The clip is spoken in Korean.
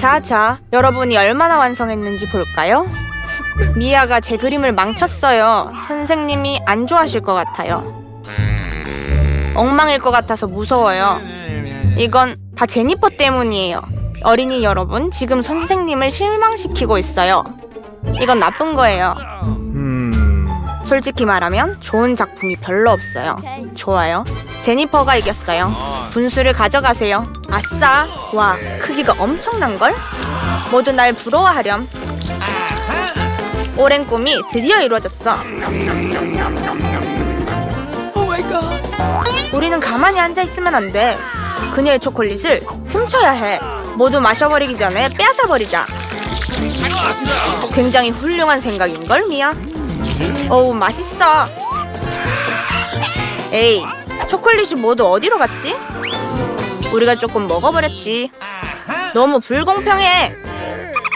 자자, 여러분이 얼마나 완성했는지 볼까요? 미아가 제 그림을 망쳤어요. 선생님이 안 좋아하실 것 같아요. 엉망일 것 같아서 무서워요. 이건 다 제니퍼 때문이에요. 어린이 여러분, 지금 선생님을 실망시키고 있어요. 이건 나쁜 거예요. 음. 솔직히 말하면 좋은 작품이 별로 없어요. 좋아요. 제니퍼가 이겼어요. 분수를 가져가세요. 아싸! 와, 크기가 엄청난 걸? 모두 날 부러워하렴. 오랜 꿈이 드디어 이루어졌어. 우리는 가만히 앉아 있으면 안 돼. 그녀의 초콜릿을 훔쳐야 해. 모두 마셔버리기 전에 빼앗아 버리자. 굉장히 훌륭한 생각인걸, 미야. 어우, 맛있어. 에이, 초콜릿이 모두 어디로 갔지? 우리가 조금 먹어버렸지. 너무 불공평해.